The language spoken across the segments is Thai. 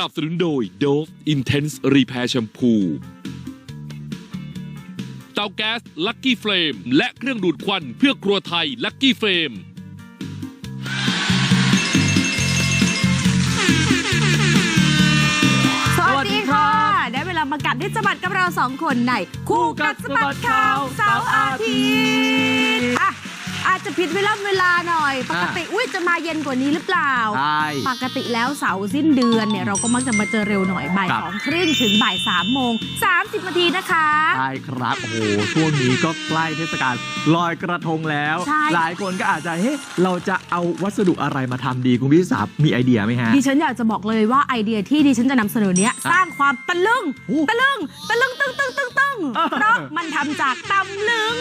นับสนุนโดย Dove Intense Repair Shampoo เตาแก๊ส Lucky Flame และเครื่องดูดควันเพื่อครัวไทย Lucky Flame สวัสดีค่ะ ได้เวลามากัดได้สะบัดกับเราสองคนในคู่กัดสะบัดข่าวเสาร์อาทิตย์อะ อาจจะผิดเวลาเวลาหน่อย ปกติอุ้ยจะมาเย็นกว่านี้หรือเปล่า ใช่ ปกติแล้วเสาร์สิ้นเดือนเนี่ย เราก็มักจะมาเจอเร็วหน่อยบ่ายครับ สองครึ่งถึงบ่ายสามโมงสามสิบนาทีนะคะ ใช่ครับ โอ้โห ช่วงนี้ก็ใกล้เทศกาลลอยกระทงแล้ว ใช่ หลายคนก็อาจจะ เฮ้เราจะเอาวัสดุอะไรมาทำดีคุณพี่สาบมีไอเดียไหมฮะ ดิฉันอยากจะบอกเลยว่าไอเดียที่ดิฉันจะนำเสนอเนี้ยสร้างความตะลึง โอ้ตะลึง ตะลึงตึงตึงตึงตึงเออ เพราะมันทำจากตำลึง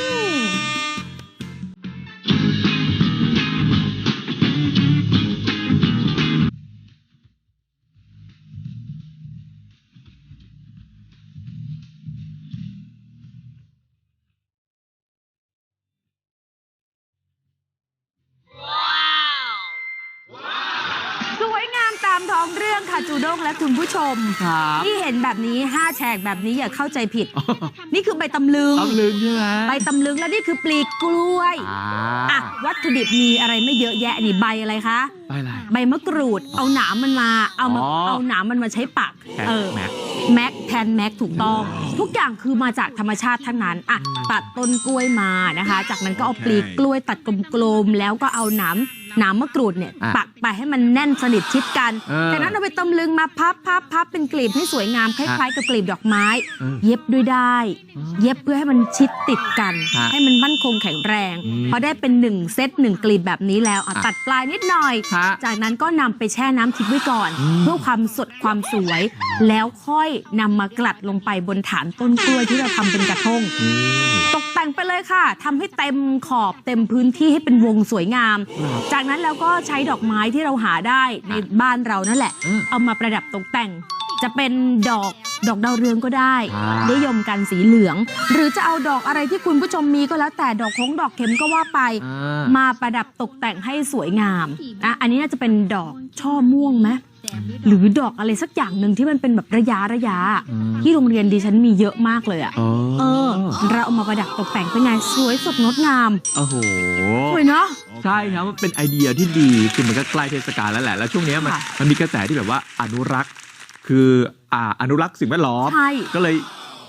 คุณผู้ชม ครับที่เห็นแบบนี้5แฉกแบบนี้อย่าเข้าใจผิด นี่คือใบตำลึง ตำลึงใช่ไหมใบตำลึงและนี่คือปลีกล้วยอ่าอะวัตถุดิบมีอะไรไม่เยอะแยะนี่ใบอะไรคะ ไปอะไร ใบมะกรูด เอาหนามมันมา เอามา อ๋อเอาหนามมันมาใช้ปักแทนเออ แม็ก แม็กแทนแม็กถูกต้อง ทุกอย่างคือมาจากธรรมชาติทั้งนั้น อะ ตัดต้นกล้วยมานะคะ จากนั้นก็เอาปลีกล้วยตัดกลมๆ แล้วก็เอาหนาม หนามมะกรูดเนี่ยอะปักไปให้มันแน่นสนิทชิดกัน เออจากนั้นเอาไปตำลึงมาพับพับพับเป็นกลีบให้สวยงามคล้ายๆกับกลีบดอกไม้เออเย็บด้วยได้อ๋อเย็บเพื่อให้มันชิดติดกัน ฮะให้มันมั่นคงแข็งแรง อืมพอได้เป็นหนึ่งเซตหนึ่งกลีบแบบนี้แล้วอะอะตัดปลายนิดหน่อย ฮะจากนั้นก็นำไปแช่น้ำทิพย์ไว้ก่อน อืม เพื่อความสดความสวย แล้วค่อยนำมากลัดลงไปบนฐานต้นกล้วยที่เราทำเป็นกระทงนี่ตกแต่งไปเลยค่ะ ทำให้เต็มขอบเต็มพื้นที่ให้เป็นวงสวยงามครับจากนั้นแล้วก็ใช้ดอกไม้ที่เราหาได้ในบ้านเรานั่นแหละอืมเอามาประดับตกแต่ง จะเป็นดอกดอกดาวเรืองก็ได้อ่านินิยมกันสีเหลือง หรือจะเอาดอกอะไรที่คุณผู้ชมมีก็แล้วแต่ดอกคงดอกเข็มก็ว่าไปอ่ามาประดับตกแต่งให้สวยงามอะอันนี้น่าจะเป็นดอกช่อม่วงไหม หรือดอกอะไรสักอย่างหนึ่งที่มันเป็นแบบระยะระยะอืมที่โรงเรียนดิฉันมีเยอะมากเลยอะอ๋อเออ เราเอามาประดับตกแต่งเป็นไงสวยสดงดงามโอ้โหสวยเนาะใช่ครับมันเป็นไอเดียที่ดีคือมันก็ใกล้เทศกาลแล้วแหละแล้วช่วงเนี้ยมันค่ะมันมีกระแสที่แบบว่าอนุรักษ์ คืออ่าอนุรักษ์สิ่งแวดล้อมใช่ก็เลย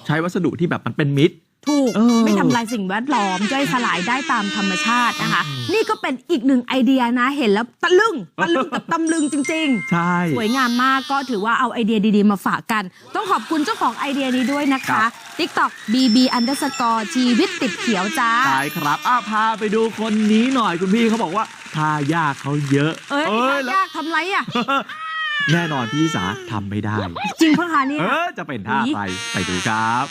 ใช้วัสดุที่แบบมันเป็นมิตร ถูกเออไม่ทำลายสิ่งแวดล้อมย่อยสลายได้ตามธรรมชาตินะคะ นี่ก็เป็นอีกหนึ่งไอเดียนะเห็นแล้วตะลึงตะลึงกับตำลึงจริง ๆ ใช่ สวยงามมากก็ถือว่าเอาไอเดียดีๆ มาฝากกัน ต้องขอบคุณเจ้าของไอเดียนี้ด้วยนะครัคะบ TikTok bb underscore ชีวิตติดเขียวจ้าใช่ครับอะพาไปดูคนนี้หน่อยคุณพี่เขาบอกว่าทายากเขาเยอะ เอ้ยแล้วยากทำไรอะแน่นอนพี่สาทำไม่ได้ จริงเพื่อคะนี่เออจะเป็นท่าอุ๊ยไปไปดูครับ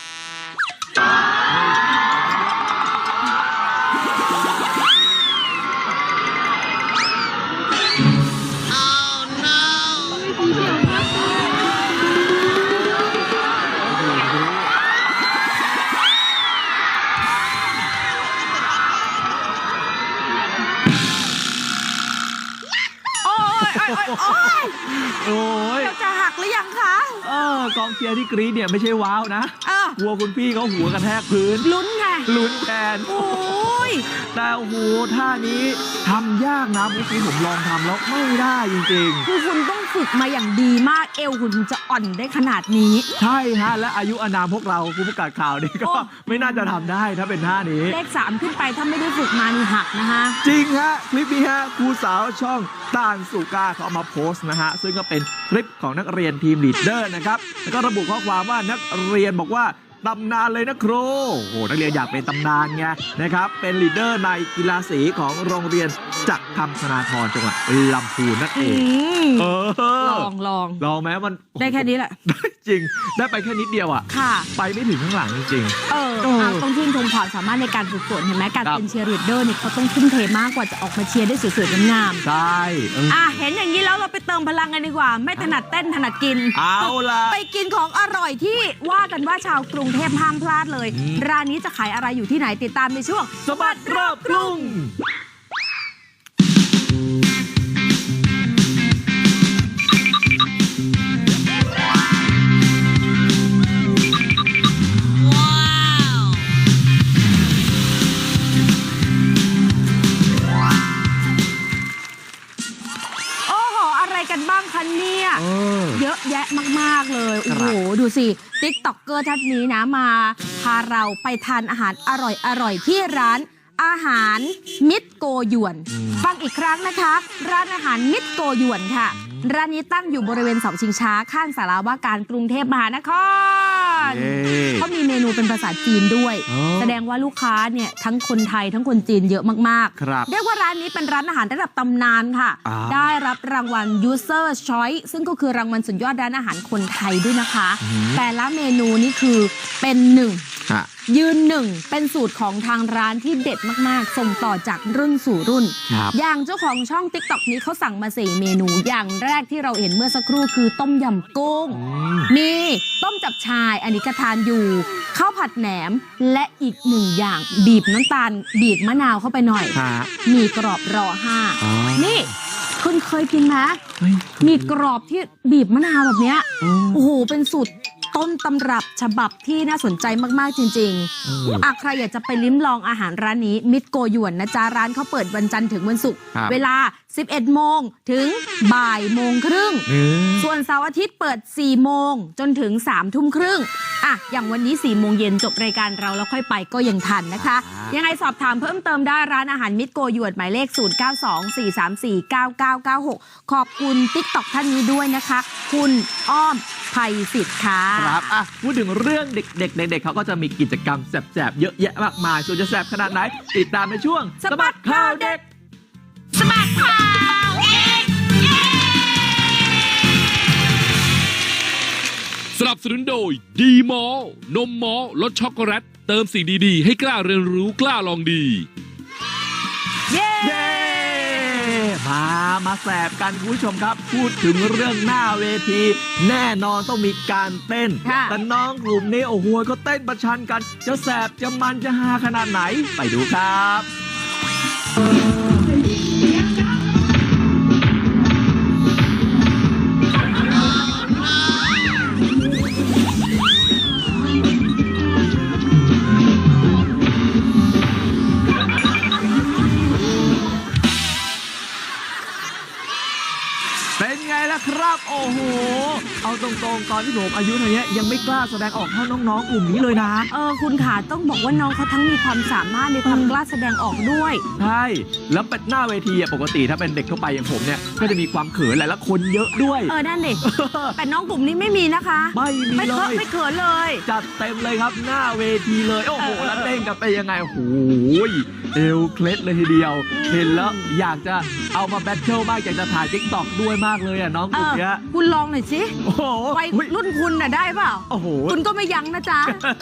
เชียร์ที่กรี๊ดเนี่ยไม่ใช่ว้าวนะเออกลัวคุณพี่เขาหัวกระแทกพื้นลุ้นไงลุ้นแทนโอ้ยแต่โอ้โหท่านี้ทำยากนะเมื่อกี้ผมลองทำแล้วไม่ได้จริงคือคุณต้องฝึกมาอย่างดีมากเอวคุณถึงจะอ่อนได้ขนาดนี้ๆใช่ฮะ และอายุอานามพวกเราผู้ประกาศข่าวนี่ก็โอ้ ไม่น่าจะทำได้ถ้าเป็นท่านี้ เลขสามขึ้นไปถ้าไม่ได้ฝึกมานี่หักนะคะ จริงฮะ คลิปนี้ฮะครูสาวช่องต้านสุกาเขาเอามาโพสต์นะฮะ ซึ่งก็เป็นคลิปของนักเรียนทีมลีดเดอร์นะครับ แล้วก็ระบุข้อความว่านักเรียนบอกว่า ตำนานเลยนะครูโอ้โหนักเรียนอยากเป็นตำนานไงนะครับ เป็นลีดเดอร์ในกีฬาสีของโรงเรียนจักรคำธนาธรจังหวัดลำพูนนั่นเออืงมเออลองลองลองไหมมันได้แค่นี้แหละได้จริง ได้ไปแค่นิดเดียวอะ ค่ะ ไปไม่ถึงข้างหลังจริงเออเออเอาต้องชื่นชมความสามารถในการฝึกฝนเห็นไหมการครับเป็นเชียร์ลีดเดอร์เนี่ยเขาต้องทุ่มเทมากกว่าจะออกมาเชียร์ได้สวยๆงามๆใช่เออๆอะเห็นอย่างนี้แล้วเราไปเติมพลังกันดีกว่า ไม่ถนัดเต้นถนัดกิน เอาล่ะไปกินของอร่อยที่ว่ากันว่าชาวกรุงเทพห้ามพลาดเลยอืมร้านนี้จะขายอะไรอยู่ที่ไหนติดตามในช่วงสบัดรอบกรุง ดูสิติ๊กต็อกเกอร์ท่านนี้นะมา พาเราไปทานอาหารอร่อยๆที่ร้านอาหารมิตรโกหยวน ฟังอีกครั้งนะคะ ร้านอาหารมิตรโกหยวนค่ะ ร้านนี้ตั้งอยู่บริเวณเสาชิงช้าข้างสาราว่าการกรุงเทพมหานครเย้เขามีเมนูเป็นภาษาจีนด้วย อ๋อแสดงว่าลูกค้าเนี่ยทั้งคนไทยทั้งคนจีนเยอะมากๆครับเรียกว่าร้านนี้เป็นร้านอาหารระดับตำนานค่ะ อ่า ได้รับรางวัล User Choice ซึ่งก็คือรางวัลสุดยอดร้านอาหารคนไทยด้วยนะคะอือหือแต่ละเมนูนี่คือเป็นหนึ่งฮะ ยืนหนึ่งเป็นสูตรของทางร้านที่เด็ดมากๆ ส่งต่อจากรุ่นสู่รุ่นครับอย่างเจ้าของช่อง TikTok นี้เขาสั่งมาสี่เมนูอย่างแรกที่เราเห็นเมื่อสักครู่คือต้มยำกุ้งอืมมีต้มจับชายอันนี้ก็ทานอยู่ข้าวผัดแหนมและอีกหนึ่งอย่างบีบน้ำตาล บีบมะนาวเข้าไปหน่อยฮะมีกรอบรอห้าอ๋อนี่คุณเคยกินไหมเฮ้ยมีกรอบที่บีบมะนาวแบบเนี้ยอืมโอ้โหเป็นสูตร ต้นตำรับฉบับที่น่าสนใจมากๆจริงอืมๆอะใครอยากจะไปลิ้มลองอาหารร้านนี้ มิตรโกหยวนนะจ๊ะร้านเขาเปิดวันจันทร์ถึงวันศุกร์ครับเวลา 11 โมงถึงบ่ายโมงครึ่งเออส่วนเสาร์อาทิตย์เปิด 4 โมงจนถึง 3 ทุ่มครึ่งอะอย่างวันนี้ 4 โมงเย็นจบรายการเราแล้วค่อยไปก็ยังทันนะคะอ่ายัยังไงสอบถามเพิ่มเติมได้ร้านอาหารมิตรโกหยวดหมายเลข 0924349996 ขอบคุณติ๊กต็อกท่านนี้ด้วยนะคะ คุณอ้อมภัยสิทธิ์ค่ะครับอะพูดถึงเรื่องเด็กๆเด็กๆเขาก็จะมีกิจกรรมแสบๆ เยอะแยะมากมายส่วนจะแสบขนาดไหน ติดตามในช่วงสบัดข่าวเด็ก สนับสนุนโดยดีมอลนมมอลรสช็อกโกแลตเติมสิ่งดีๆ ให้กล้าเรียนรู้กล้าลองดี เย้เย้มามาแสบกันคุณผู้ชมครับ พูดถึงเรื่องหน้าเวที แน่นอนต้องมีการเต้น ค่ะแต่น้องกลุ่มนี้โอ้โหก็เต้นประชันกัน จะแสบจะมันจะฮาขนาดไหนไปดูครับ ครับ โอ้โห เอาตรงๆ ตอนที่ผมอายุเท่านี้ยังไม่กล้าแสดงออกเท่าน้องๆกลุ่มนี้เลยนะ เออคุณขาต้องบอกว่าน้องเขาทั้งมีความสามารถมีความกล้าแสดงออกด้วย ใช่ แล้วเป็นหน้าเวทีอะปกติถ้าเป็นเด็กทั่วไปอย่างผมเนี่ย ก็จะมีความเขินแหละและคนเยอะด้วย เออนั่นดิแต่น้องกลุ่มนี้ไม่มีนะคะไม่มีไม่เลเคอะยไม่เขินเลย จัดเต็มเลยครับหน้าเวทีเลย โอ้โห เออเออแล้วเต้นกันไปยังไงโอ้โหเอวเคล็ดเลยทีเดียว เห็นแล้วอยากจะเอามาแบทเทิลบ้างอยากจะถ่ายทิกตอกด้วยมากเลยอะน้องกเอลุ่มอเนี้ยคุณลองหน่อยสิโอ้โหวัยอุ๊ยรุ่นคุณน่ะได้เปล่าโอ้โห คุณก็ไม่ยั้งนะจ๊ะ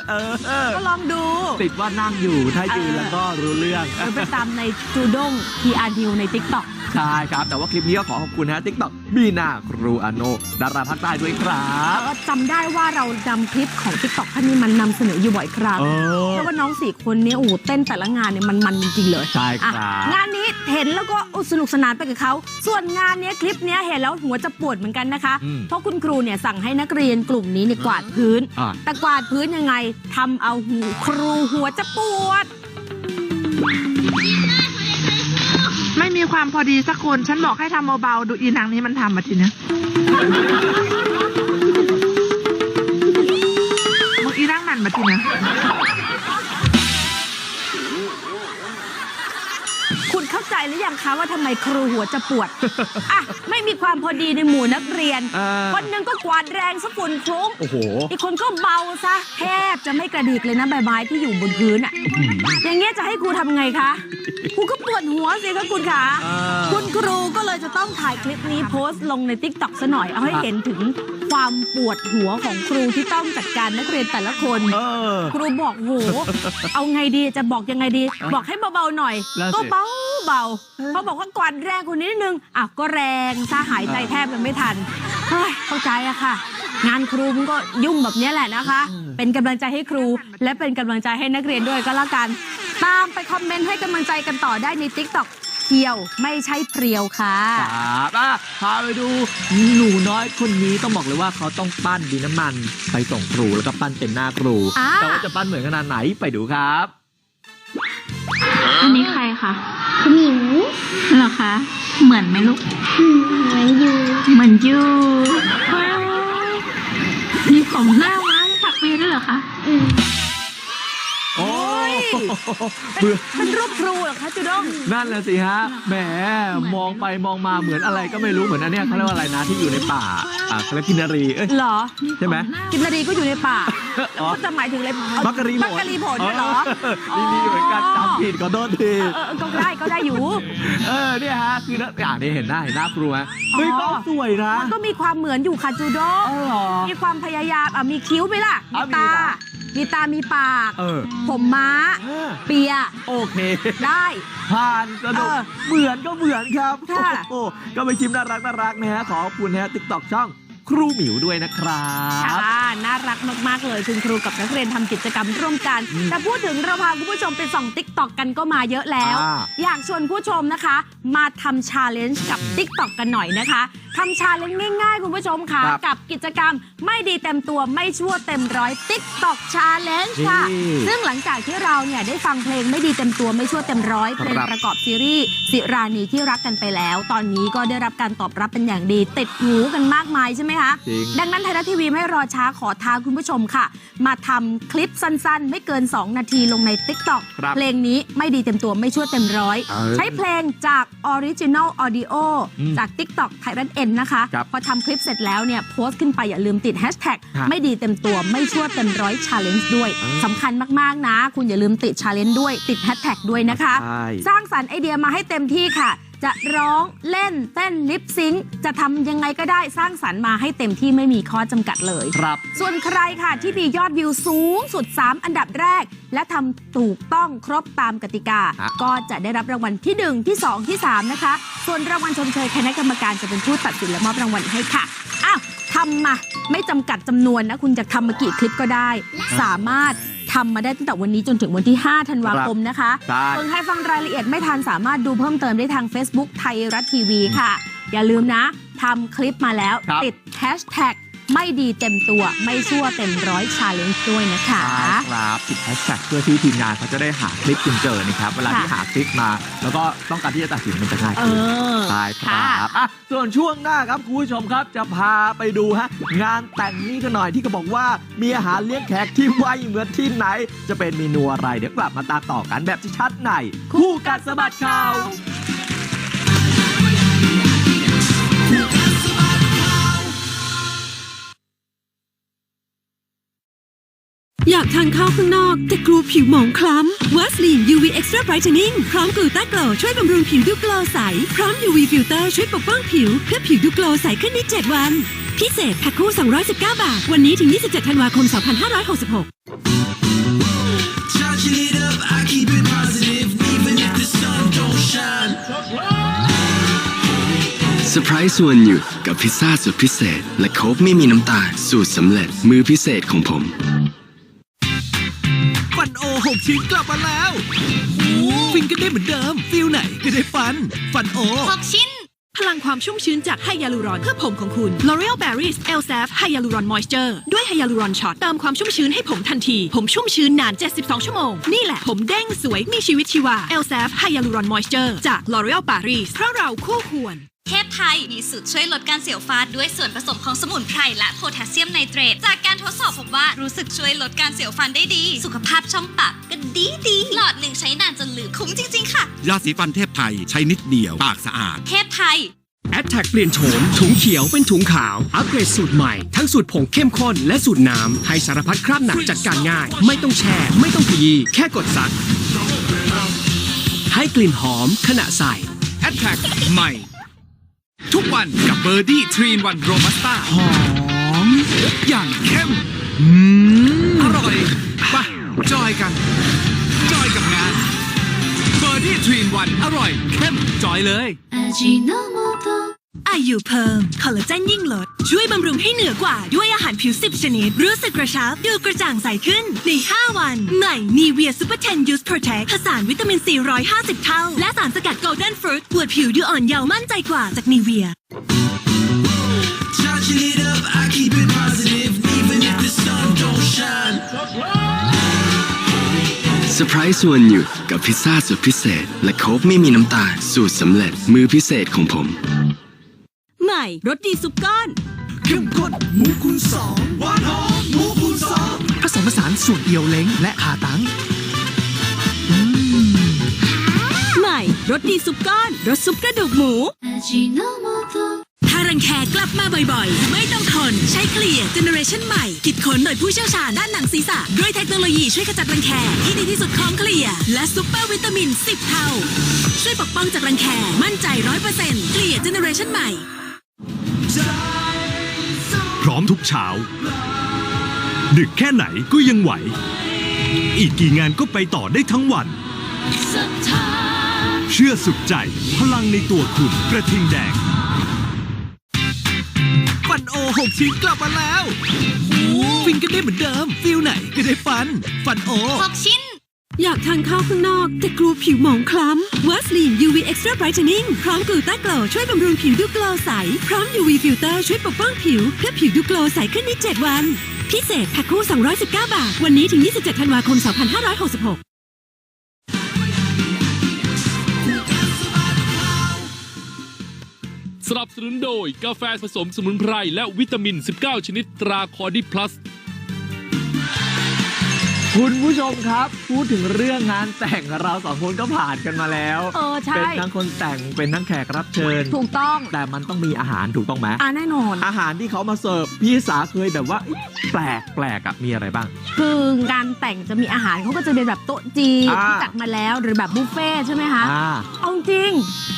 เออเออก็ลองดู ติดว่านั่งอยู่ถ้ายืนเออแล้วก็รู้เรื่อง หรือไปตามในจูด้ง PR New ใน TikTok ใช่ครับ แต่ว่าคลิปนี้ก็ขอขอบคุณนะทิกตอกบีนาครูอาโนดาราภาคใต้ด้วยครับ ก็จำได้ว่าเรานำคลิปของ TikTok ท่านนี้มันนำเสนออยู่บ่อยครั้งเออเพราะว่าน้องสี่คนเนี้โอ้โหเต้นแต่ละงานเนี่ยมันมันจริงๆเลยใช่คอะรับงานนี้เห็นแล้วก็อุ๊ยสนุกสนานไปกับเขา ส่วนงานเนี้ยคลิปเนี้ยเห็นแล้วหัวจะปวดเหมือนกันนะคะ อืมเพราะคุณครูเนี่ยสั่งให้นักเรียนกลุ่มนี้เนี่ยกวาดพื้น อะแต่กวาดพื้นยังไงทำเอาหูครูหัวจะปวด ไม่มีความพอดีสักคน ฉันบอกให้ทำเบาๆ ดูอีนางนี้มันทำมาทีเนี้ยมึงอีนางนั่นมาทีเนี้ย ใจหรือยังคะว่าทำไมครูหัวจะปวดอะไม่มีความพอดีในหมู่นักเรียนเออคนหนึงก็กวาดแรงสะฝุ่นคลุ้งโอ้โห อีกคนก็เบาซะแทบจะไม่กระดิกเลยนะใบไม้ที่อยู่บนพื้นอะอย่างเงี้ยจะให้ครูทำไงคะครูก็ปวดหัวสิคะคุณขาเออคุณครูก็ เลยจะต้องถ่ายคลิปนี้โพสต์ลงในทิกตอกซะหน่อย เอาให้เห็นถึงความปวดหัวของครูที่ต้องจัดการนักเรียนแต่ละคน เออ ครูบอกโห เอาไงดีจะบอกยังไงดี บอกให้เบาๆหน่อยนั่นสิ ก็เบาเบาๆเขาบอกว่ากวาดแรงคนนี้นิดนึงอะก็แรงซะหายใจแทบจะไม่ทันเฮ้ยเข้าใจอะค่ะ งานครูมันก็ยุ่งแบบเนี้ยแหละนะคะ เป็นกำลังใจให้ครู และเป็นกำลังใจให้นักเรียนด้วยก็แล้วกัน ตามไปคอมเมนต์ให้กำลังใจกันต่อได้ใน t ิ k t o k เที่ยวไม่ใช่เพรียวค่ะ ครับอะพาไปดูหนูน้อยคนนี้ต้องบอกเลยว่าเขาต้องปั้นดินน้ำมัน ไปส่งครูแล้วก็ปั้นเป็นหน้าครู อ่า แต่ว่าจะปั้นเหมือนขนาดไหนไปดูครับ อันนี้ใครคะหมิวเหรอคะ เหมือนไหมลูกเหมือนอยู่เหมือนยูว้าวมีผมหน้าม้าถักเปียด้วยเหรอคะโอ้ย เบื่อเป็นรูปครูเหรอคะจูด้งนั่นแหละสิฮะแหมมองไปมองมาเหมือนอะไรก็ไม่รู้เหมือนอันเนี้ยเขาเรียกว่าอะไรนะที่อยู่ในป่าอ่าเขาเรียกกินนารีเอ้ยเหรอใช่ไหมกินนารีก็อยู่ในป่าอ๋อก็จะหมายถึงอะไรมักกะรีผลมักกะรีผลด้วยเหรอนี่มีเหมือนกันจำผิดขอโทษทีเออเออก็ได้ก็ได้อยู่ เออเนี่ยฮะคือนักอ่านได้เห็นหน้าเห็นหน้าครูไหมเฮ้ยอ๋อก็สวยนะมันก็มีความเหมือนอยู่ค่ะจูด้งเออเหรอมีความพยายามอะมีคิ้วไหมล่ะมีอะมีตานะ มีตามีปาก เออ ผมม้า เออ เปีย โอเค ได้ ผ่านกระโดดเออเหมือนก็เหมือนครับค่ะ โอ้โหก็ไปชิมน่ารักน่ารักนะฮะขอบคุณนะฮะติ๊กต็อกช่องครูหมิวด้วยนะครับ ค่ะน่ารักมาก ๆ เลยคุณครูกับนักเรียนทำกิจกรรมร่วมกัน อืมแต่พูดถึงเราพาคุณผู้ชมไปส่องติ๊กต็อกกันก็มาเยอะแล้ว อ่าอยากชวนผู้ชมนะคะ มาทำชาเลนจ์กับ t ิ k t o k กันหน่อยนะคะ ทำชาเลนจ์ง่ายๆ คุณผู้ชมค่ะ ครับกับกิจกรรมไม่ดีเต็มตัวไม่ชั่วเต็มร้อย TikTok Challenge ค่ะ นี่ซึ่งหลังจากที่เราเนี่ยได้ฟังเพลงไม่ดีเต็มตัวไม่ชั่วเต็มร้อยครับ เพลงประกอบซีรีส์สิรานีที่รักกันไปแล้ว ตอนนี้ก็ได้รับการตอบรับเป็นอย่างดี ติดหูกันมากมายใช่ไหมคะ จริง ดังนั้นไทยรัฐทีวีไม่รอช้าขอท้าคุณผู้ชมค่ะ มาทำคลิปสั้นๆ ไม่เกิน 2 นาทีลงใน TikTok ครับเพลงนี้ไม่ดีเต็มตัวไม่ชั่วเต็มร้อย เออใช้เพลงจาก Original Audio อืมจาก TikTok ไทยรัฐเอ็นนะคะครับพอทำคลิปเสร็จแล้วเนี่ยโพสต์ขึ้นไปอย่าลืมติดแฮชแท็กฮะไม่ดีเต็มตัวไม่ชั่วเต็มร้อย Challenge ด้วยเออสำคัญมากๆนะ คุณอย่าลืมติด Challenge ด้วย ติดแฮชแท็กด้วยนะคะใช่สร้างสรรค์ไอเดียมาให้เต็มที่ค่ะ จะร้องเล่นเต้นลิปซิงค์จะทำยังไงก็ได้สร้างสรรค์มาให้เต็มที่ไม่มีข้อจำกัดเลย ครับ ส่วนใครค่ะที่มียอดวิวสูงสุด 3 อันดับแรก และทำถูกต้องครบตามกติกา ฮะ ก็จะได้รับรางวัลที่ 1 ที่ 2 ที่ 3 นะคะ ส่วนรางวัลชมเชยคณะกรรมการจะเป็นผู้ตัดสินและมอบรางวัลให้ค่ะอ้าวทำมาไม่จำกัดจำนวนนะ คุณจะทำมากี่คลิปก็ได้ สามารถ ทำมาได้ตั้งแต่วันนี้จนถึงวันที่ 5 ธันวาคมนะคะใช่ส่วนใครฟังรายละเอียดไม่ทันสามารถดูเพิ่มเติมได้ทาง Facebook ไทยรัฐทีวีค่ะ อย่าลืมนะทำคลิปมาแล้วครับติดแฮชแท็ก ไม่ดีเต็มตัวไม่ชั่วเต็มร้อยชาเลนจ์ด้วยนะคะใช่ครับติดแฮชแท็กเพื่อที่ทีมงานเขาจะได้หาคลิปคุณเจอนะครับ เวลาที่ค่ะหาคลิปมา แล้วก็ต้องการที่จะตัดสินมันจะง่ายเอขึ้นอใช่ครับอะส่วนช่วงหน้าครับคุณผู้ชมครับจะพาไปดูฮะงานแต่งนี้กันหน่อยที่ก็บอกว่ามีอาหารเลี้ยงแขกที่ไม่เหมือนที่ไหน จะเป็นเมนูอะไรเดี๋ยวกลับมาตามต่อกันแบบชัดๆในคู่กัดสะบัดข่าว อยากทานข้าวข้างนอก แต่กลัวผิวหมองคล้ำวัสลีน UV Extra Brightening พร้อมกลูต้าโกลช่วยบำรุงผิวดูโกลใส พร้อม UV Filter ช่วยปกป้องผิว เพื่อผิวดูโกลใสขึ้นใน 7 วัน พิเศษแพ็คคู่ 219 บาท วันนี้ถึง 27 ธันวาคม 2566 Charging it up, I keep it positive, even if the sun don't shine. เซอร์ไพรส์วันหยุดกับพิซซ่าสุดพิเศษ และโค้กไม่มีน้ำตาลสูตรสำเร็จมือพิเศษของผม ฟันโอหกชิ้นกลับมาแล้วฟินกันได้เหมือนเดิม ฟิลไหนก็ได้ฟัน ฟันโอ6ชิ้น พลังความชุ่มชื้นจากไฮยาลูรอนเพื่อผมของคุณ L'Oreal Paris Elsaf Hyaluron Moisture ด้วย Hyaluron Shot เติมความชุ่มชื้นให้ผมทันที ผมชุ่มชื้นนาน 72 ชั่วโมง นี่แหละผมเด้งสวยมีชีวิตชีวา Elsaf Hyaluron Moisture จาก L'Oreal Paris เพราะเราคู่ควร เทพไทยมีสูตรช่วยลดการเสียวฟันด้วยส่วนผสมของสมุนไพรและโพแทสเซียมไนเตรต จากการทดสอบพบว่ารู้สึกช่วยลดการเสียวฟันได้ดี สุขภาพช่องปากก็ดีดีหลอดหนึ่งใช้นานจนลืมคุ้มจริง ๆ ค่ะ ยาสีฟันเทพไทยใช้นิดเดียว ปากสะอาด เทพไทย แอดแท็กเปลี่ยนโฉมถุงเขียวเป็นถุงขาว อัปเกรดสูตรใหม่ ทั้งสูตรผงเข้มข้นและสูตรน้ำให้สารพัดคราบหนักจัดการง่าย ไม่ต้องแช่ไม่ต้องขยี้แค่กดซัก ให้กลิ่นหอมขณะใส่ a t t a c k ใหม่ ทุกวันกับเบอร์ดี้ทรีนวันโรบัสต้าหอม อย่างเข้มอืมอร่อยไปะจอยกัน จอยกับงานเบอร์ดี้ทรีนวันอร่อย เข้มจอยเลย อายุเพิ่มคอลลาเจนยิ่งลด ช่วยบำรุงให้เหนือกว่าด้วยอาหารผิว 10 ชนิด รู้สึกกระชับ ดูกระจ่างใสขึ้น ใน 5 วัน ใหม่นีเวียซูเปอร์เทนยูสโปรเทคผสานวิตามินซี150 เท่า และสารสกัดโกลเด้นฟรุตปวดผิวดูอ่อนเยาว์มั่นใจกว่าจากนีเวีย Charging it up, I keep it positive, even if the sun don't shine. เซอร์ไพรส์ส่วนอยู่กับพิซซ่าสุดพิเศษ และโค้กไม่มีน้ำตาลสูตรสำเร็จมือพิเศษของผม ใหม่รสดีซุปก้อน เข้มข้นหมูคูณสองหวานหอมหมูคูณสองผสมผสานสูตรเดียวเล้งและขาตังใหม่รสดีซุปก้อนรสซุปกระดูกหมูถ้ารังแคกลับมาบ่อยๆ ไม่ต้องทนใช้เคลียร์เจเนอเรชันใหม่ คิดค้นโดยผู้เชี่ยวชาญด้านหนังศีรษะ ด้วยเทคโนโลยีช่วยขจัดรังแคที่ดีที่สุดของเคลียร์และซุปเปอร์วิตามิน 10 เท่า ช่วยปกป้องจากรังแคมั่นใจ 100%เคลียร์เจเนอเรชันใหม่ พร้อมทุกเช้า ดึกแค่ไหนก็ยังไหว อีกกี่งานก็ไปต่อได้ทั้งวัน เชื่อสุดใจพลังในตัวคุณกระทิงแดงฟันโอหกชิ้นกลับมาแล้วฟินกันได้เหมือนเดิมฟิลไหนก็ได้ฟัน ฟันโอ6ชิ้น อยากทานข้าวข้างนอก แต่กลัวผิวหมองคล้ำวัสลีน UV Extra Brightening พร้อมกลูต้าโกลช่วยบำรุงผิวดูโกลใส พร้อม UV Filter ช่วยปกป้องผิว เพื่อผิวดูโกลใสขึ้นใน 7 วัน พิเศษแพ็คคู่ 219 บาท วันนี้ถึง 27 ธันวาคม 2566สนับสนุนโดยกาแฟผสมสมุนไพรและวิตามิน 19 ชนิดตราคอร์ดิพลัส คุณผู้ชมครับ พูดถึงเรื่องงานแต่งเราสองคนก็ผ่านกันมาแล้ว เออใช่ เป็นทั้งคนแต่งเป็นทั้งแขกรับเชิญ ถูกต้อง แต่มันต้องมีอาหารถูกต้องไหมอ่าแน่นอน อาหารที่เขามาเสิร์ฟพี่สาเคยแบบว่าเอ๊ะแปลกแปลกอะมีอะไรบ้าง คืองานแต่งจะมีอาหารเขาก็จะเป็นแบบโต๊ะจีนอ่า ที่จัดมาแล้วหรือแบบบุฟเฟ่ต์ใช่ไหมคะอ่าเอาจริง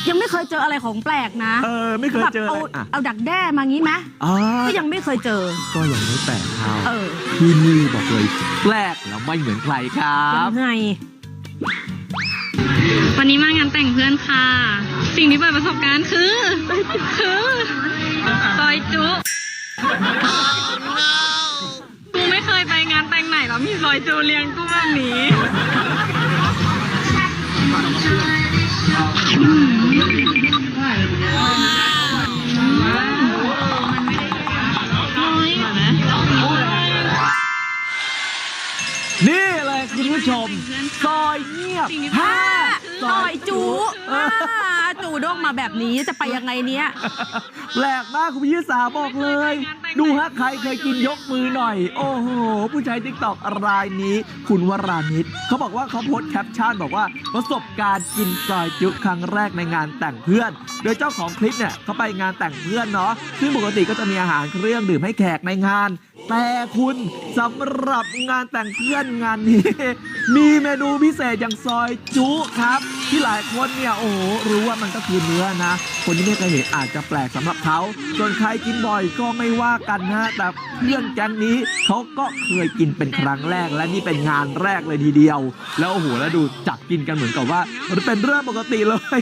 ยังไม่เคยเจออะไรของแปลกนะเออไม่เคยเจอแบบเลเอายอะเอาดักแด้มางี้ไหมอ่าก็ยังไม่เคยเจอ ก็ยังไม่แปลกเท่าเออ ที่นี่บอกเลยแปลกแล้วไม่เหมือนใครครัยับงไงวันนี้มางานแต่งเพื่อนค่ะ สิ่งที่เปิดประสบการณ์คือ คือซอยจุกูไม่เคยไปงานแต่งไหนแล้วมีซอยจูเลี้ยงกูแบบนี้ นี่เลยคุณผู้ชมซอยเงียบห้าซอยจูอ่า จูด้งมาแบบนี้จะไปยังไงเนี้ยแปลกมากคุณพี่สาวบอกเลย ดูฮะใครเคยกินยกมือหน่อย โอ้โห ผู้ใช้ทิกตอกรายนี้ คุณวรานิตเขาบอกว่าเขาโพสต์แคปชั่นบอกว่าประสบการณ์กินซอยจุครั้งแรกในงานแต่งเพื่อน โดยเจ้าของคลิปเนี่ยเขาไปงานแต่งเพื่อนเนาะซึ่งปกติก็จะมีอาหารเครื่องดื่มให้แขกในงาน แต่คุณสำหรับงานแต่งเพื่อนงานนี้ มีเมนูพิเศษอย่างซอยจุครับ ที่หลายคนเนี่ยโอ้โหรู้ว่ามันก็คือเนื้อนะ คนที่ไม่เคยเห็นอาจจะแปลกสำหรับเขาส่วนใครกินบ่อยก็ไม่ว่ากันนะแต่เพื่อนแก๊งนี้เขาก็เคยกินเป็นครั้งแรก และนี่เป็นงานแรกเลยทีเดียว แล้วโอ้โหแล้วดูจับกินกันเหมือนกับว่ามันเป็นเรื่องปกติเลย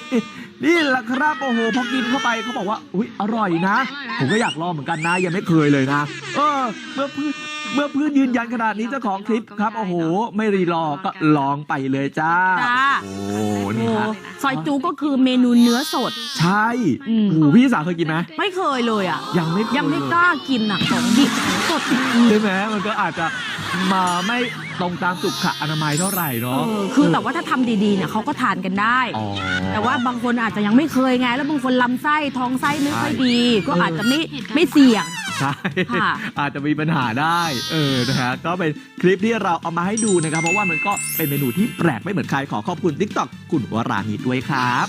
นี่แหละครับโอ้โหพอกินเข้าไปเขาบอกว่าอุ้ยอร่อยนะ ผมก็อยากลองเหมือนกันนะยังไม่เคยเลยนะ เออ เมื่อเพื่อน เมื่อเพื่อนยืนยันขนาดนี้เจ้าของคลิปครับ โอ้โห ไม่รีรอก็ลองไปเลยจ้า จ้า โอ้โอ้นี่ฮะซอยจูก็คือเมนูเนื้อสด ใช่อืม โอ้โหพี่สาวเคยกินไหมไม่เคยเลยอะ ยังไม่เคยยังไม่เลกล้ากินอะของดิบของสด ใช่ไหมมันก็อาจจะมาไม่ตรงตามสุขอนามัยเท่าไหร่เอเนาะอคือแต่ว่าถ้าทำดีๆเนี่ยเขาก็ทานกันได้ อ๋อ แต่ว่าบางคนอาจจะยังไม่เคยไง แล้วบางคนลำไส้ท้องไส้ไม่ค่อยดี ก็เออออาจจะไม่ไม่เสี่ยง ใช่ค่ะอาจจะมีปัญหาได้เออนะฮะก็เป็นคลิปที่เราเอามาให้ดูนะครับ เพราะว่ามันก็เป็นเมนูที่แปลกไม่เหมือนใครขอขอบคุณ t ิ k t o k คุณวรานิดด้วยครับ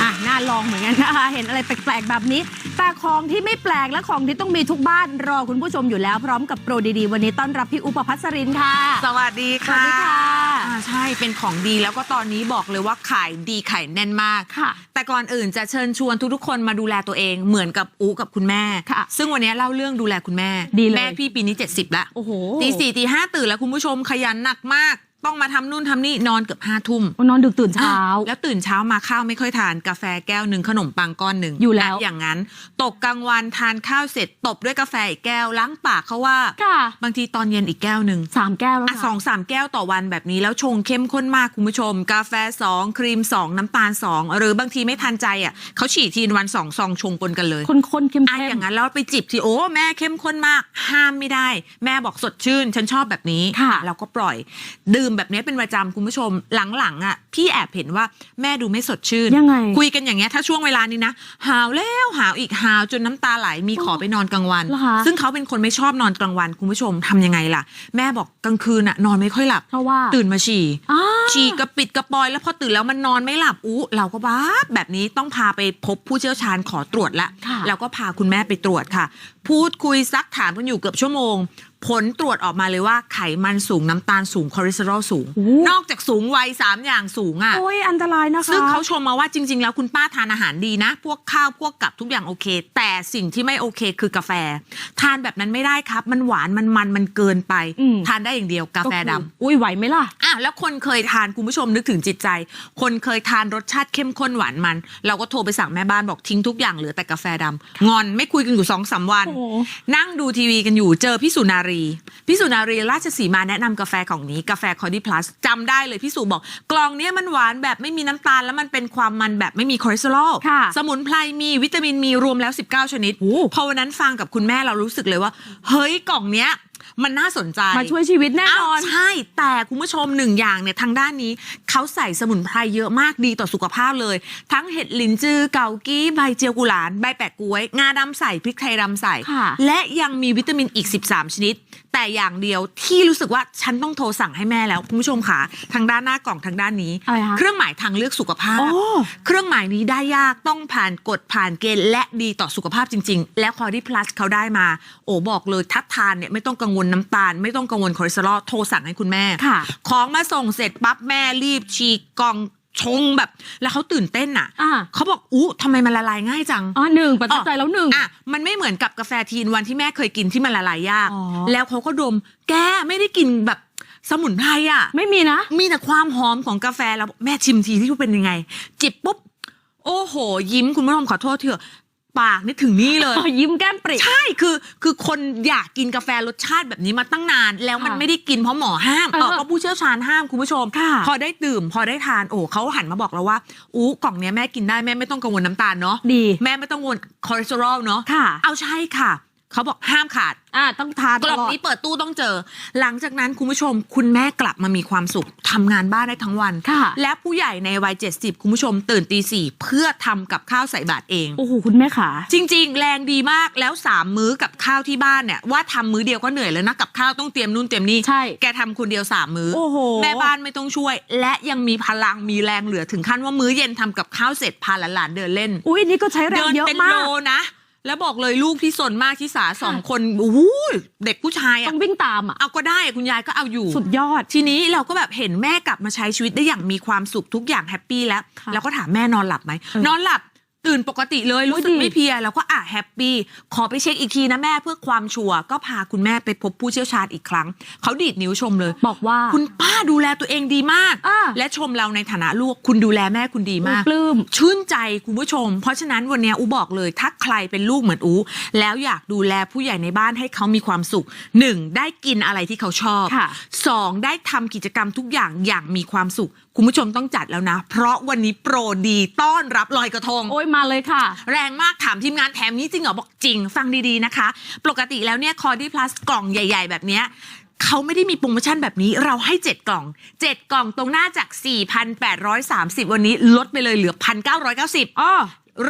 อะน่าลองเหมือนกันนะคะ เห็นอะไรแปลกๆแบบนี้ แต่ของที่ไม่แปลกและของที่ต้องมีทุกบ้านรอคุณผู้ชมอยู่แล้วพร้อมกับโปรดีๆ วันนี้ต้อนรับพี่อุปพัสรินค่ะ สวัสดีสวัสค่ะดีค่ะอ่าใช่เป็นของดีแล้วก็ตอนนี้บอกเลยว่าขายดีขายแน่นมากค่ะ แต่ก่อนอื่นจะเชิญชวนทุกๆคนมาดูแลตัวเองเหมือนกับอูกับคุณแม่ ค่ะซึ่งวันนี้เล่าเรื่องดูแลคุณแม่ดีเลย แม่พี่ปีนี้ 70แล้วโอ้โห ตีสี่ตีห้าตื่นแล้วคุณผู้ชมขยันหนักมาก ต้องมาทำนู่นทำนี่นอนเกือบห้าทุ่มนอนดึกตื่นเช้า แล้วตื่นเช้ามาข้าวไม่ค่อยทานกาแฟแก้วหนึ่งขนมปังก้อนหนึ่งอยู่แล้วะอย่างนั้น ตกกลางวันทานข้าวเสร็จตบด้วยกาแฟอีกแก้วล้างปากเขาว่าค่ะบางทีตอนเย็นอีกแก้วหนึ่งสามแก้วแล้วอะค่ะสองสามแก้วต่อวันแบบนี้แล้วชงเข้มข้นมากคุณผู้ชม กาแฟ2ครีม2น้ำตาล2หรือบางทีไม่ทันใจอะเขาฉีดทีนวันสองซองชงปนกันเลยคนๆเข้มอะๆอย่างนั้นแล้วไปจิบทีโอ้แม่เข้มข้นมาก ห้ามไม่ได้ แม่บอกสดชื่น ฉันชอบแบบนี้ค่ะเราก็ปล่อยดื่มแบบนี้เป็นประจำคุณผู้ชมหลังๆอะพี่แอบเห็นว่าแม่ดูไม่สดชื่นยังไงคุยกันอย่างเงี้ยถ้าช่วงเวลานี้นะ หาวแล้วหาวอีกหาวจนน้ำตาไหลมีขอไปนอนกลางวันเหรอคะซึ่งเขาเป็นคนไม่ชอบนอนกลางวันคุณผู้ชมทำยังไงล่ะ แม่บอกกลางคืนอะนอนไม่ค่อยหลับเพราะว่าตื่นมาฉี่อ่าฉี่กระปิดกระปอยแล้วพอตื่นแล้วมันนอนไม่หลับอู้เราก็บ้าบแบบนี้ต้องพาไปพบผู้เชี่ยวชาญขอตรวจละค่ะแล้วก็พาคุณแม่ไปตรวจค่ะ พูดคุยซักถามกันอยู่เกือบชั่วโมง ผลตรวจออกมาเลยว่าไขมันสูงน้ำตาลสูงคอเลสเตอรอลสูงโอ้นอกจากสูงวัยสามอย่างสูงอะโอ้ยอันตรายนะคะ ซึ่งเขาชมมาว่าจริง ๆ แล้วคุณป้าทานอาหารดีนะ พวกข้าวพวกกับทุกอย่างโอเค แต่สิ่งที่ไม่โอเคคือกาแฟ ทานแบบนั้นไม่ได้ครับ มันหวานมันมันมันเกินไปอืมทานได้อย่างเดียวกาแฟดำอุ้ยไหวไหมล่ะอะแล้วคนเคยทานคุณผู้ชมนึกถึงจิตใจ คนเคยทานรสชาติเข้มข้นหวานมัน เราก็โทรไปสั่งแม่บ้านบอกทิ้งทุกอย่างเหลือแต่กาแฟดำงอนไม่คุยกันอยู่สองสามวันโอ้โหนั่งดูทีวีกันอยู่เจอพี่สุนารี พี่สุนารีราชสีมาแนะนำกาแฟของนี้กาแฟคอร์ดี้พลัสจำได้เลยพี่สุบอก กล่องเนี้ยมันหวานแบบไม่มีน้ำตาล แล้วมันเป็นความมันแบบไม่มีคอเลสเตอรอลค่ะสมุนไพรมีวิตามินมีรวมแล้ว 19 ชนิดโอ้พอวันนั้นฟังกับคุณแม่เรารู้สึกเลยว่า เฮ้ยกล่องเนี้ย มันน่าสนใจมาช่วยชีวิตแน่นอนาวใช่ แต่คุณผู้ชมหนึ่งอย่างเนี่ยทางด้านนี้เขาใส่สมุนไพรเยอะมากดีต่อสุขภาพเลย ทั้งเห็ดหลินจือเกากี้ใบเจียวกุหลานใบแปะก๊วย งาดำใส่พริกไทยดำใส่ค่ะและยังมีวิตามินอีก 13 ชนิด แต่อย่างเดียวที่รู้สึกว่าฉันต้องโทรสั่งให้แม่แล้วคุณผู้ชมค่ะทางด้านหน้ากล่องทางด้านนี้ อะไรคะเครื่องหมายทางเลือกสุขภาพ โอ้ เครื่องหมายนี้ได้ยากต้องผ่านกฎผ่านเกณฑ์และดีต่อสุขภาพจริง ๆ และคอร์ดี้พลัสเขาได้มา โอ้บอกเลยทัดทานเนี่ยไม่ต้องกังวลน้ำตาล ไม่ต้องกังวลคอเลสเตอรอลโทรสั่งให้คุณแม่ ค่ะ ของมาส่งเสร็จปั๊บแม่รีบฉีกกล่อง ชงแบบ แล้วเขาตื่นเต้นอะอ่า เขาบอกอู้ทำไมมันละลายง่ายจัง อ๋อหนึ่งประทับใจแล้วหนึ่ง อะมันไม่เหมือนกับกาแฟทีนวันที่แม่เคยกินที่มันละลายยาก อ๋อ แล้วเขาก็ดม แกไม่ได้กินแบบสมุนไพรอะ ไม่มีนะ มีแต่ความหอมของกาแฟแล้วแม่ชิมทีที่ว่าเป็นยังไง จิบปุ๊บ โอ้โห ยิ้มคุณผู้ชมขอโทษเถอะ ปากนี่ถึงนี่เลย ยิ้มแก้มปริใช่คือ คือคนอยากกินกาแฟรสชาติแบบนี้มาตั้งนาน แล้วมันค่ะไม่ได้กินเพราะหมอห้ามเออเออเพราะผู้เชี่ยวชาญห้ามคุณผู้ชมค่ะพอได้ดื่ม พอได้ทานโอ้เขาหันมาบอกเราว่าอู้กล่องเนี้ยแม่กินได้แม่ไม่ต้องกังวลน้ำตาลเนาะดีแม่ไม่ต้องกังวลคอเลสเตอรอลเนาะค่ะเอาใช่ค่ะ เขาบอกห้ามขาดอ่าต้องทานกล่องตลอดนี้เปิดตู้ต้องเจอ หลังจากนั้นคุณผู้ชม คุณแม่กลับมามีความสุขทำงานบ้านได้ทั้งวันค่ะ และผู้ใหญ่ในวัย70คุณผู้ชม ตื่นตีสี่เพื่อทำกับข้าวใส่บาตรเองโอ้โหคุณแม่ขาจริง ๆ แรงดีมากแล้ว3มื้อกับข้าวที่บ้านเนี่ยว่าทำมื้อเดียวก็เหนื่อยแล้วนะกับข้าวต้องเตรียมนู่นเตรียมนี่ใช่แกทำคนเดียว3มื้อโอ้โหแม่บ้านไม่ต้องช่วย และยังมีพลังมีแรงเหลือถึงขั้นว่ามื้อเย็นทำกับข้าวเสร็จพาหลานๆเดินเล่นอุ้ยนี่ก็ใช้แรเดิงนเยอะเป็นมาโลกนะ แล้วบอกเลยลูกที่สนมากที่สาสองคนโอ้โหเด็กผู้ชายต้อะองวิ่งตามอะเอาก็ได้คุณยายก็เอาอยู่ สุดยอด ทีนี้เราก็แบบเห็นแม่กลับมาใช้ชีวิตได้อย่างมีความสุขทุกอย่างแฮปปี้แล้วค่ะแล้วก็ถามแม่นอนหลับไหมเออนอนหลับ ตื่นปกติเลยรู้สึกดีไม่เพลียแล้วก็อะแฮปปี้ขอไปเช็คอีกทีนะแม่เพื่อความชัวร์ก็พาคุณแม่ไปพบผู้เชี่ยวชาญอีกครั้ง เขาดีดนิ้วชมเลย บอกว่าคุณป้าดูแลตัวเองดีมากอ่าและชมเราในฐานะลูกคุณดูแลแม่คุณดีมากปลื้มชื่นใจคุณผู้ชม เพราะฉะนั้นวันเนี้ยอูบอกเลย ถ้าใครเป็นลูกเหมือนอูแล้วอยากดูแลผู้ใหญ่ในบ้านให้เขามีความสุขหนึ่งได้กินอะไรที่เขาชอบค่ะสองได้ทำกิจกรรมทุกอย่างอย่างมีความสุข คุณผู้ชมต้องจัดแล้วนะ เพราะวันนี้โปรดีต้อนรับลอยกระทง โอ้ยมาเลยค่ะ แรงมากถามทีมงานแถมนี้จริงเหรอ บอกจริง ฟังดีๆนะคะ ปกติแล้วเนี่ยคอร์ดี้พลัสกล่องใหญ่ ๆ แบบเนี้ยเขาไม่ได้มีโปรโมชั่นแบบนี้เราให้ 7 กล่อง 7 กล่องตรงหน้าจาก 4,830 วันนี้ลดไปเลยเหลือ 1,990อ้อ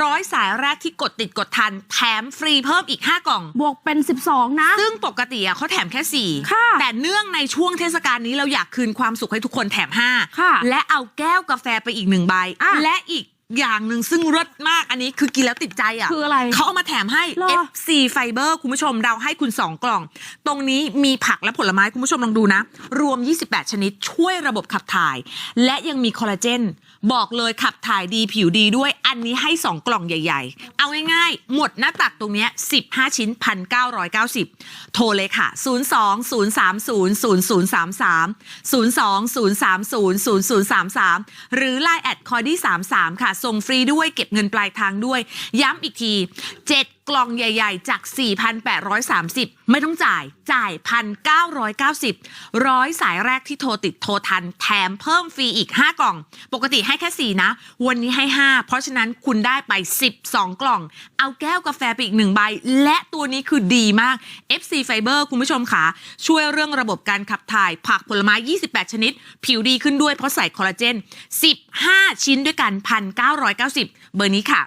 ร้อยสายแรกที่กดติดกดทัน แถมฟรีเพิ่มอีก 5 กล่อง บวกเป็น 12 นะ ซึ่งปกติอะเขาแถมแค่ 4 ค่ะ แต่เนื่องในช่วงเทศกาลนี้เราอยากคืนความสุขให้ทุกคนแถมค่ะ5และเอาแก้วกาแฟไปอีกหนึ่งใบ อะ และอีกอย่างหนึ่งซึ่งรสมากอันนี้คือกินแล้วติดใจอะ คืออะไร เขาเอามาแถมให้หรอ FC Fiber คุณผู้ชมเราให้คุณ 2 กล่อง ตรงนี้มีผักและผลไม้คุณผู้ชมลองดูนะ รวม 28 ชนิดช่วยระบบขับถ่าย และยังมีคอลลาเจนบอกเลยขับถ่ายดีผิวดีด้วยอันนี้ให้ 2 กล่องใหญ่ ๆ เอาง่ายๆ หมดหน้าตักตรงเนี้ย15 ชิ้น 1,990 โทรเลยค่ะ 02 030 0033 02 030 0033 หรือ Line แอดคอดี้33 ค่ะ ส่งฟรีด้วยเก็บเงินปลายทางด้วย ย้ำอีกที 7 กล่องใหญ่ ๆ จาก 4,830 ไม่ต้องจ่าย จ่าย 1,990 ร้อยสายแรกที่โทรติดโทรทัน แถมเพิ่มฟรีอีก 5 กล่อง ปกติให้แค่ 4 นะ วันนี้ให้ 5 เพราะฉะนั้นคุณได้ไป 12 กล่อง เอาแก้วกาแฟไปอีก 1 ใบ และตัวนี้คือดีมาก FC Fiber คุณผู้ชมค่ะ ช่วยเรื่องระบบการขับถ่าย ผักผลไม้ 28 ชนิด ผิวดีขึ้นด้วยเพราะใส่คอลลาเจน 15 ชิ้นด้วยกัน 1,990 เบอร์นี้ค่ะ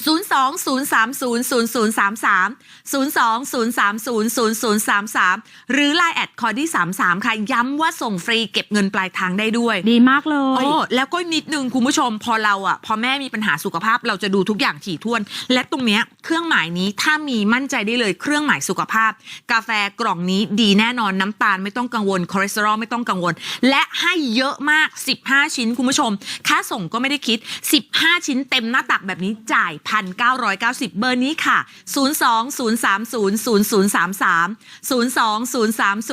02 030 0033 02 030 0033 หรือ Line แอดคอดี้33 ค่ะ ย้ำว่าส่งฟรีเก็บเงินปลายทางได้ด้วยดีมากเลยโอ้แล้วก็นิดนึงคุณผู้ชมพอเราอะ พอแม่มีปัญหาสุขภาพเราจะดูทุกอย่างถี่ถ้วน และตรงเนี้ยเครื่องหมายนี้ถ้ามีมั่นใจได้เลยเครื่องหมายสุขภาพ กาแฟกล่องนี้ดีแน่นอนน้ำตาลไม่ต้องกังวลคอเลสเตอรอลไม่ต้องกังวล และให้เยอะมาก 15 ชิ้นคุณผู้ชม ค่าส่งก็ไม่ได้คิด 15 ชิ้นเต็มหน้าตักแบบนี้จ่าย1,990 เบอร์นี้ค่ะ 02 030 0033 02 030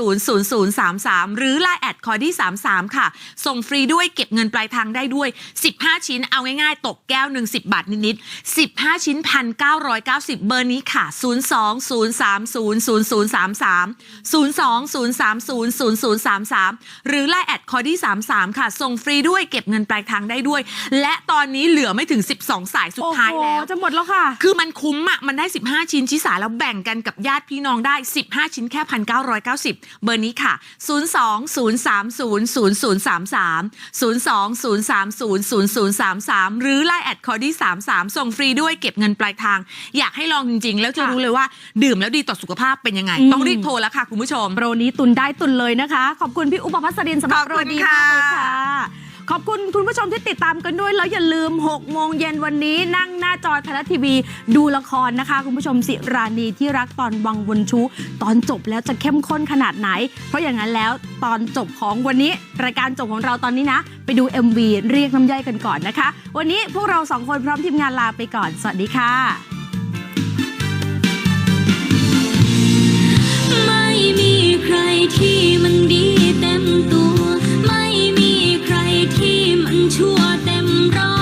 0033 หรือ Line แอดคอดี้33 ค่ะ ส่งฟรีด้วยเก็บเงินปลายทางได้ด้วย 15 ชิ้นเอาง่ายๆ ตกแก้วหนึ่ง10 บาทนิดๆ 15 ชิ้น 1,990 เบอร์นี้ค่ะ 02 030 0033 02 030 0033 หรือ Line แอดคอดี้33 ค่ะ ส่งฟรีด้วยเก็บเงินปลายทางได้ด้วย และตอนนี้เหลือไม่ถึง 12 สายสุดท้ายแล้วจะหมดแล้วค่ะ คือมันคุ้มอะมันได้ 15 ชิ้นชิสาแล้วแบ่งกันกับญาติพี่น้องได้ 15 ชิ้นแค่1,990เบอร์นี้ค่ะ 02 030 0033 02 030 0033 หรือ Line แอดคอดี้33 ส่งฟรีด้วยเก็บเงินปลายทาง อยากให้ลองจริง ๆ แล้วจะค่ะรู้เลยว่า ดื่มแล้วดีต่อสุขภาพเป็นยังไงอืมต้องรีบโทรแล้วค่ะคุณผู้ชม โปรนี้ตุนได้ตุนเลยนะคะ ขอบคุณพี่อุปพัสรินสำหรับขอบโปรคุณดีค่ะมากเลยค่ะ ขอบคุณคุณผู้ชมที่ติดตามกันด้วย แล้วอย่าลืม 6 โมงเย็นวันนี้นั่งหน้าจอไทยรัฐทีวี ดูละครนะคะ คุณผู้ชมสิรานีที่รักตอนวังวนชู ตอนจบแล้วจะเข้มข้นขนาดไหน เพราะอย่างนั้นแล้วตอนจบของวันนี้ รายการจบของเราตอนนี้นะ ไปดู MV เรียกน้ำย่อยกันก่อนนะคะ วันนี้พวกเราสองคนพร้อมทีมงานลาไปก่อน สวัสดีค่ะไม่มีใครที่มันดีเต็มตัวไม่ ชั่วเต็มร้อย